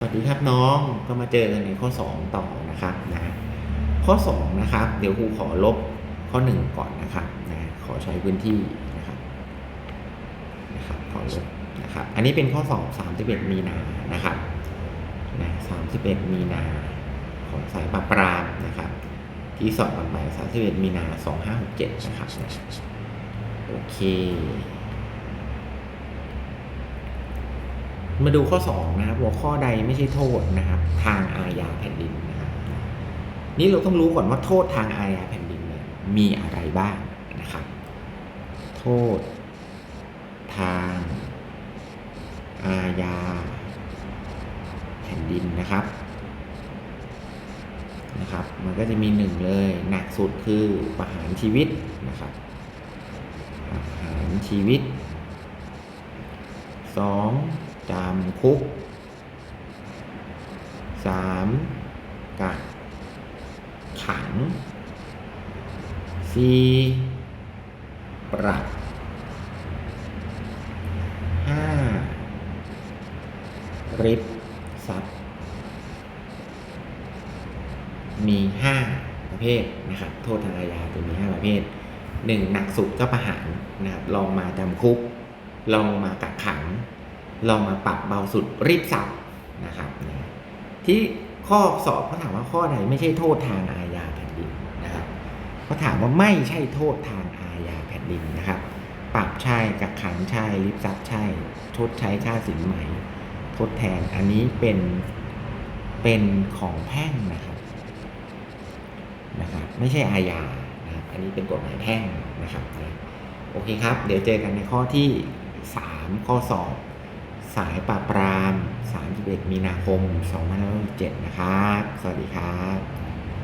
สวัสดีครับน้องก็มาเจอกันในข้อ 2 ต่อนะครับนะข้อ2นะครับเดี๋ยวครูขอลบข้อ 1 ก่อนนะครับนะขอใช้พื้นที่นะครับนะครับขอลบนะครับอันนี้เป็นข้อสอบ31 มีนานะครับนะ31 มีนาของสายปราปรามนะครับที่สอบกันไป31 มีนา2567นะครับนะโอเค มาดูข้อ2นะครับหัวข้อใดไม่ใช่โทษนะครับทางอาญาแผ่นดินนะครับนี่เราต้องรู้ก่อนว่าโทษทางอาญาแผ่นดินเนี่ยมีอะไรบ้างนะครับ โทษ ทาง อาญาแผ่นดินนะครับนะครับ มันก็จะมีหนึ่งเลยหนักสุดคือประหารชีวิตนะครับประหารชีวิตสอง จำคุกสามกักขังสี่ปรับห้าริบทรัพย์มีห้าประเภทนะครับ โทษทางอาญาจะมีห้าประเภทหนึ่งหนักสุดก็ประหารนะครับลองมาจำคุก ลองมากักขัง ลองมาปรับเบาสุดรีบสับนะครับที่ข้อสอบเขาถามว่าข้อใดไม่ใช่โทษทางอาญาแผ่นดินนะครับเขาถามว่าไม่ใช่โทษทางอาญาแผ่นดินนะครับปรับใช่กักขังใช่รีบทรัพย์ใช่ชดใช้ค่าสินไหมทดแทนอันนี้เป็นเป็นของแพ่งนะครับนะครับ ไม่ใช่อาญานะครับอันนี้เป็นกฎหมายแพ่งนะครับ โอเคครับ เดี๋ยวเจอกันในข้อที่ 3 ข้อสอบ สายปราบปราม 31 มีนาคม 2567 นะครับ สวัสดีครับ